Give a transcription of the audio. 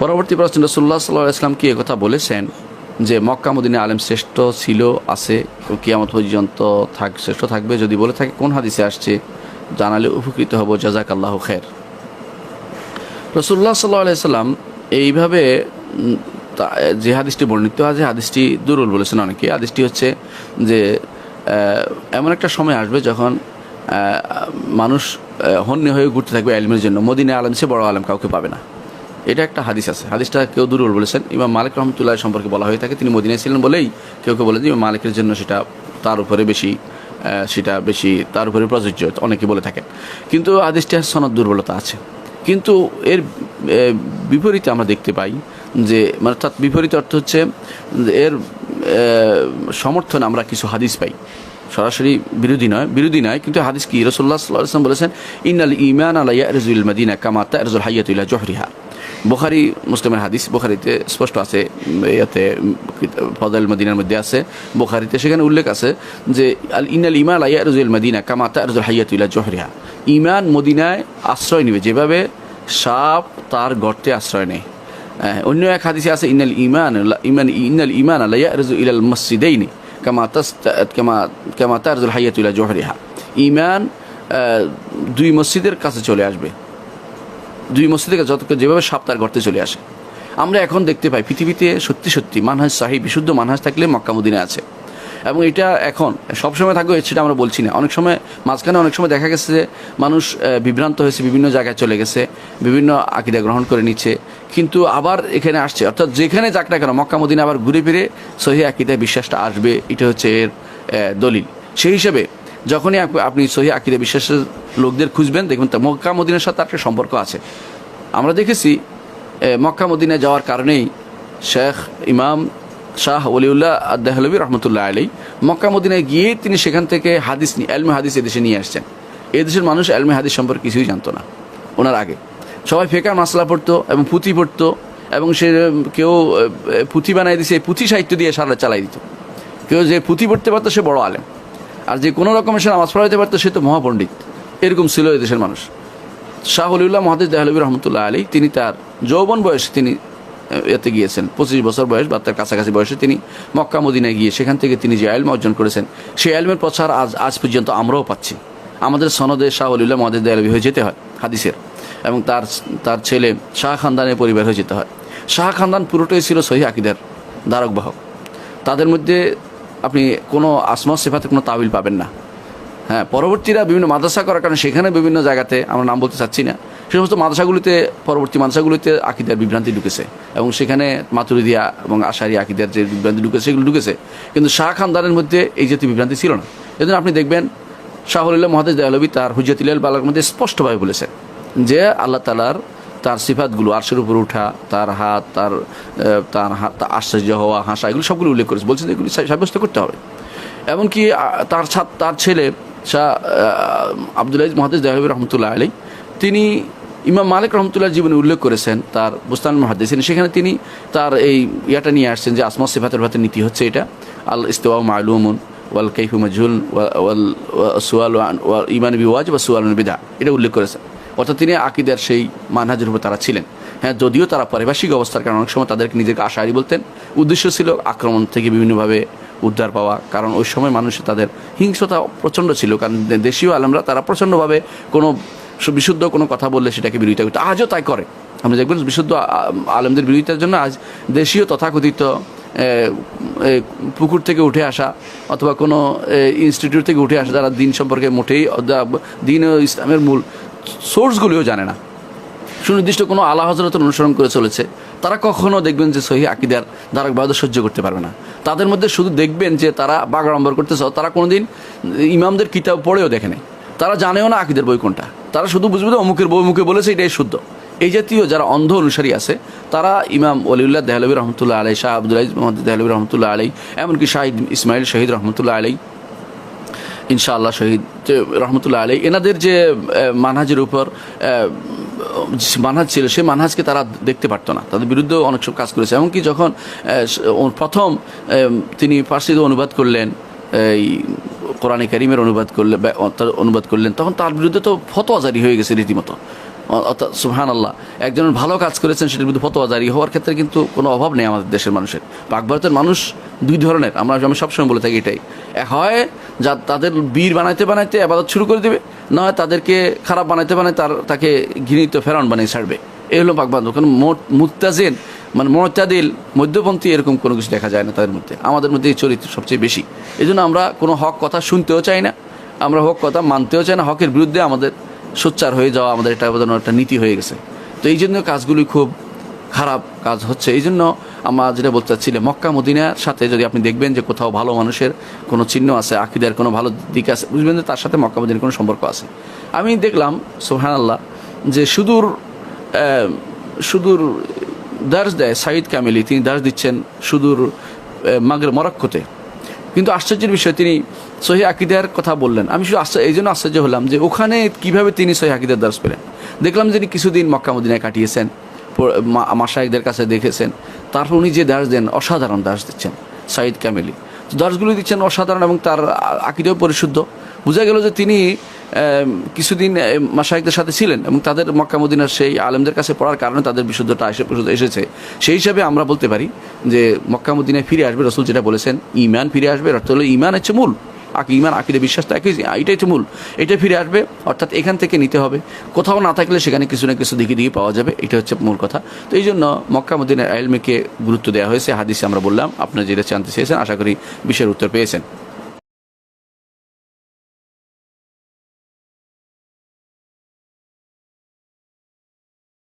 পরবর্তী প্রশ্ন রসুল্লাহ সাল্লাহ ইসলাম কি কথা বলেছেন যে মক্কা মদিনে আলেম শ্রেষ্ঠ ছিল, আছে, কিয়ামত পর্যন্ত থাক, শ্রেষ্ঠ থাকবে? যদি বলে থাকে, কোন হাদিসে আসছে? জানালে উপকৃত হব জাজাক আল্লাহ খের রসুল্লাহ সাল্লাহ সাল্লাম এইভাবে যে হাদিসটি বর্ণিত আছে, হাদিসটি দুর্বল বলেছেন অনেকে। হাদিসটি হচ্ছে যে এমন একটা সময় আসবে যখন মানুষ হন্যে হয়ে ঘুরতে থাকবে এলমের জন্য। মদিনে আলম সে বড় আলম কাউকে পাবে না। এটা একটা হাদিস আছে। হাদিসটা কেউ দুর্বল বলেছেন। ইমাম মালিক রহমতুল্লাহ সম্পর্কে বলা হয়ে থাকে। তিনি মদিনায় ছিলেন বলেই কেউ কেউ বলে যে ইমাম মালিকের জন্য সেটা তার উপরে বেশি সেটা বেশি তার উপরে প্রযোজ্য। অনেকে বলে থাকেন। কিন্তু হাদিসটি সনদ দুর্বলতা আছে। কিন্তু এর বিপরীতে আমরা দেখতে পাই যে মানে অর্থাৎ বিপরীত অর্থ হচ্ছে এর সমর্থন আমরা কিছু হাদিস পাই। সরাসরি বিরোধী নয় বিরোধী নয়, কিন্তু হাদিস কি? রসুল্লাহ সাল্লাম বলেছেন, ইন্নাল ইমান আলাইয়া রজুল মদিনা কামাতা রজুল হাইয়াতুল্লাহ জহরিহা। বোখারি, মুসলিমের হাদিস বোখারিতে স্পষ্ট আছে, ইয়াতে ফজাল মদিনার মধ্যে আছে, বোখারিতে সেখানে উল্লেখ আছে যে, আল ইনাল ইমান আলাইয়া রজুল মদিনা কামাতা রজুল হাইয়াতুল্লাহ জহরিয়া ইমান মদিনায় আশ্রয় নেবে, যেভাবে সাপ তার গর্তে আশ্রয় নেয়। অন্য এক হাদিসে আছে ইনাল ইমান ইমান ইনাল ইমান আলাইয়া রজু ইলাল মসজিদেইনি কামা তাস, কামা কামা তারজুল হাইয়াতুল্লাহ জহরিহা। ইমান দুই মসজিদের কাছে চলে আসবে। দুই মসজিদ থেকে যত যেভাবে সাপ তার গর্তে চলে আসে, আমরা এখন দেখতে পাই পৃথিবীতে সত্যি সত্যি মানহাজ সাহি বিশুদ্ধ মানহাজ থাকলে মক্কা মদিনে আছে। এবং এটা এখন, সবসময় থাকবে সেটা আমরা বলছি না। অনেক সময় মাঝখানে অনেক সময় দেখা গেছে যে মানুষ বিভ্রান্ত হয়েছে, বিভিন্ন জায়গায় চলে গেছে, বিভিন্ন আকিদা গ্রহণ করে নিচ্ছে, কিন্তু আবার এখানে আসছে। অর্থাৎ যেখানে যাক না কেন, মক্কা মদিনে আবার ঘুরে ফিরে সহি আকিদায় বিশ্বাসটা আসবে, এটা হচ্ছে এর দলিল। সেই হিসেবে যখনই আপনি সহি আকিদা বিশ্বাসের লোকদের খুঁজবেন, দেখবেন তা মক্কা, মদিনার সাথে একটা সম্পর্ক আছে। আমরা দেখেছি মক্কা, মদিনায় যাওয়ার কারণেই শেখ ইমাম শাহ ওলিউল্লাহ আদাহলবী রহমতুল্লাহ আলী মক্কা, মদিনায় গিয়ে তিনি সেখান থেকে হাদিস নিয়ে এলমে হাদিস এদেশে নিয়ে আসছেন। এদেশের মানুষ এলমে হাদিস সম্পর্কে কিছুই জানতো না, ওনার আগে। সবাই ফেকার মাসলা পড়তো এবং পুঁথি পড়তো এবং সে কেউ পুঁথি বানাই দিছে, পুঁথি সাহিত্য দিয়ে সারা চালাই দিত। কেউ যে পুঁথি পড়তে পারতো সে বড় আলেম। আর যে কোনো রকমের সে নামাজ পড়াইতে পারতো, সে তো মহাপণ্ডিত। এরকম ছিল এই দেশের মানুষ। শাহ অলিউল্লাহ মহাদিস দেহলবী রহমতুল্লাহ আলী তিনি তার যৌবন বয়সে তিনি এতে গিয়েছেন। পঁচিশ বছর বয়স বা তার কাছাকাছি বয়সে তিনি মক্কা মদিনায় গিয়ে সেখান থেকে তিনি যে আলম অর্জন করেছেন, সেই আলমের প্রচার আজ আজ পর্যন্ত আমরাও পাচ্ছি। আমাদের সনদে শাহ অলিউল্লাহ মহাদিস দেহলবী হয়ে যেতে হয়, হাদিসের। এবং তার তার ছেলে শাহ খানদানের পরিবার হয়ে যেতে হয়। শাহ খানদান পুরোটাই ছিল সহি আকিদার ধারক বাহক। তাদের মধ্যে আপনি কোনো আসমা সেফাতে কোনো তাবিল পাবেন না। হ্যাঁ পরবর্তীরা বিভিন্ন মাদ্রাসা করার কারণে সেখানে বিভিন্ন জায়গাতে আমরা নাম বলতে চাচ্ছি না। সে সমস্ত মাদ্রাসাগুলিতে, পরবর্তী মাদ্রাসাগুলিতে আকিদার বিভ্রান্তি ঢুকেছে এবং সেখানে মাতুরিদিয়া এবং আশারি আকিদার যে বিভ্রান্তি ঢুকেছে সেগুলো ঢুকেছে। কিন্তু শাহ খানদানের মধ্যে এই জাতীয় বিভ্রান্তি ছিল না। এজন্য আপনি দেখবেন শাহুল্লাহ মহাদেজ দয়ালবী তার হুজরতুল্লাহ বালার মধ্যে স্পষ্টভাবে বলেছেন যে আল্লাহ তালার তার সিফাতগুলো, আর্শের উপর উঠা, তার হাত, তার তার হাত আশ্চর্য হওয়া, হাসা, এগুলো সবগুলো উল্লেখ করেছে। বলছেন এগুলি সাব্যস্ত করতে হবে। এমনকি তার ছাত, তার ছেলে শাহ আবদুল্লাহ মহাদিস দেহলবী রহমতুল্লাহ আলী তিনি ইমাম মালিক রহমতুল্লাহ জীবনে উল্লেখ করেছেন তার বুস্তান মহাদিস সেখানে তিনি তার এই ইয়াটা নিয়ে আসছেন যে আসমা সিফাতের ভাতের নীতি হচ্ছে এটা। আল ইস্তেওয়া মালুমুন, ওয়াল কাইফু মাজহুল, ওয়া- ওয়াল ওয়া- সুয়াল ইমান বিওয়াজ বা সুয়াল বিদা এটা উল্লেখ করেছেন। অর্থাৎ তিনি আকিদার সেই মানহাজের উপর তারা ছিলেন। হ্যাঁ যদিও তারা পারিপার্শ্বিক অবস্থার কারণে অনেক সময় তাদেরকে নিজেকে আশাহারি বলতেন। উদ্দেশ্য ছিল আক্রমণ থেকে বিভিন্নভাবে উদ্ধার পাওয়া। কারণ ওই সময় মানুষ তাদের হিংসতা প্রচণ্ড ছিল। কারণ দেশীয় আলমরা তারা প্রচণ্ডভাবে কোনো বিশুদ্ধ কোনো কথা বললে সেটাকে বিরোধিতা করতো। আজও তাই করে। আমরা দেখবেন বিশুদ্ধ আলমদের বিরোধিতার জন্য আজ দেশীয় তথাকথিত পুকুর থেকে উঠে আসা অথবা কোনো ইনস্টিটিউট থেকে উঠে আসা যারা দিন সম্পর্কে মোটেই দিন ও ইসলামের মূল সোর্সগুলিও জানে না। সুনির্দিষ্ট কোনো আলা হজরতের অনুসরণ করে চলেছে, তারা কখনও দেখবেন যে সহি আকিদার ধারক সহ্য করতে পারবে না। তাদের মধ্যে শুধু দেখবেন যে তারা বাগাড়ম্বর করতেছে তারা কোনোদিন ইমামদের কিতাব পড়েও দেখে নেই। তারা জানেও না আকিদের বই কোনটা। তারা শুধু বুঝবে যে অমুকের বই মুখে বলেছে, এটাই শুদ্ধ। এই জাতীয় যারা অন্ধ অনুসারী আছে, তারা ইমাম অলিউল্লাহ দেহলবী রহমতুল্লাহ আলাই শাহ আব্দুল আজিজ মোহাম্মদ দেহলবী রহমতুল্লাহ আলাই এমনকি শাহিদ ইসমাইল শহীদ রহমতুল্লাহ আলাই ইনশাআল্লাহ শহীদ। রহমতুল্লাহ আলী এনাদের যে মানহাজের উপর মানহাজ ছিল সেই মানহাজকে তারা দেখতে পারতো না। তাদের বিরুদ্ধেও অনেক সব কাজ করেছে। এমনকি যখন প্রথম তিনি ফার্সিতে অনুবাদ করলেন, এই কোরআনে করিমের অনুবাদ করলেন অনুবাদ করলেন, তখন তার বিরুদ্ধে তো ফতোয়া জারি হয়ে গেছে রীতিমতো। অর্থাৎ সুহান আল্লাহ একজন ভালো কাজ করেছেন, সেটার বিরুদ্ধে ফতোয়া জারি। হওয়ার ক্ষেত্রে কিন্তু কোনো অভাব নেই আমাদের দেশের মানুষের। পাক ভারতের মানুষ দুই ধরনের, আমরা আমি সবসময় বলে থাকি এটাই। হয়, যা তাদের বীর বানাইতে বানাইতে আবাদত শুরু করে দেবে নয় তাদেরকে খারাপ বানাইতে বানাইতে তার, তাকে ঘৃণিত ফেরাউন বানিয়ে ছাড়বে। এই হলো পাক বান্ধব কারণ মোট মুত্তাজেন মানে মোতাদিল মধ্যপন্থী এরকম কোনো কিছু দেখা যায় না তাদের মধ্যে। আমাদের মধ্যে এই চরিত্র সবচেয়ে বেশি। এই আমরা কোনো হক কথা শুনতেও চাই না, আমরা হক কথা মানতেও চাই না। হকের বিরুদ্ধে আমাদের সোচ্চার হয়ে যাওয়া আমাদের এটা বোধহয় একটা নীতি হয়ে গেছে। তো এই জন্য কাজগুলি খুব খারাপ কাজ হচ্ছে। এই জন্য আমরা যেটা বলতে চাচ্ছিলাম, মক্কা, মদিনার সাথে যদি আপনি দেখবেন যে কোথাও ভালো মানুষের কোনো চিহ্ন আছে, আকিদের কোনো ভালো দিক আছে, বুঝবেন যে তার সাথে মক্কা, মদিনার কোনো সম্পর্ক আছে। আমি দেখলাম সোহান আল্লাহ যে সুদূর সুদূর দার্স দেয় সাইদ কামিলি, তিনি দার্স দিচ্ছেন সুদূর মাগরে মরক্কোতে। কিন্তু আশ্চর্যের বিষয়, তিনি সহি আকিদার কথা বললেন। আমি শুধু আশ্চর্য এই জন্য আশ্চর্য হলাম যে ওখানে কীভাবে তিনি সহি আকিদার দার্স পেলেন দেখলাম তিনি কিছুদিন মক্কা মদিনায় কাটিয়েছেন প- মা- মাসায়কদের কাছে দেখেছেন। তারপর উনি যে দাস দেন, অসাধারণ দাস দিচ্ছেন সাইদ ক্যামেলি দাসগুলি দিচ্ছেন অসাধারণ এবং তার আকিদেও পরিশুদ্ধ। বোঝা গেল যে তিনি কিছুদিন মাসায়কদের সাথে ছিলেন এবং তাদের মক্কা মদিনার সেই আলেমদের কাছে পড়ার কারণে তাদের বিশুদ্ধটা এসে পর্যন্ত এসেছে। সেই হিসাবে আমরা বলতে পারি যে মক্কা মদিনায় ফিরে আসবে, রসুল যেটা বলেছেন ইমান ফিরে আসবে, অর্থ হলো ইমান হচ্ছে মূল। আকি ইমান আকিদে বিশ্বাস তো একই এটাই হচ্ছে মূল। এটা ফিরে আসবে, অর্থাৎ এখান থেকে নিতে হবে। কোথাও না থাকলে সেখানে কিছু না কিছু দিকে দিকে পাওয়া যাবে, এটা হচ্ছে মূল কথা। তো এই জন্য মক্কা মদিনার আইলমেকে গুরুত্ব দেওয়া হয়েছে, হাদিসে আমরা বললাম আপনারা যেটা জানতে চেয়েছেন, আশা করি বিষয়ের উত্তর পেয়েছেন।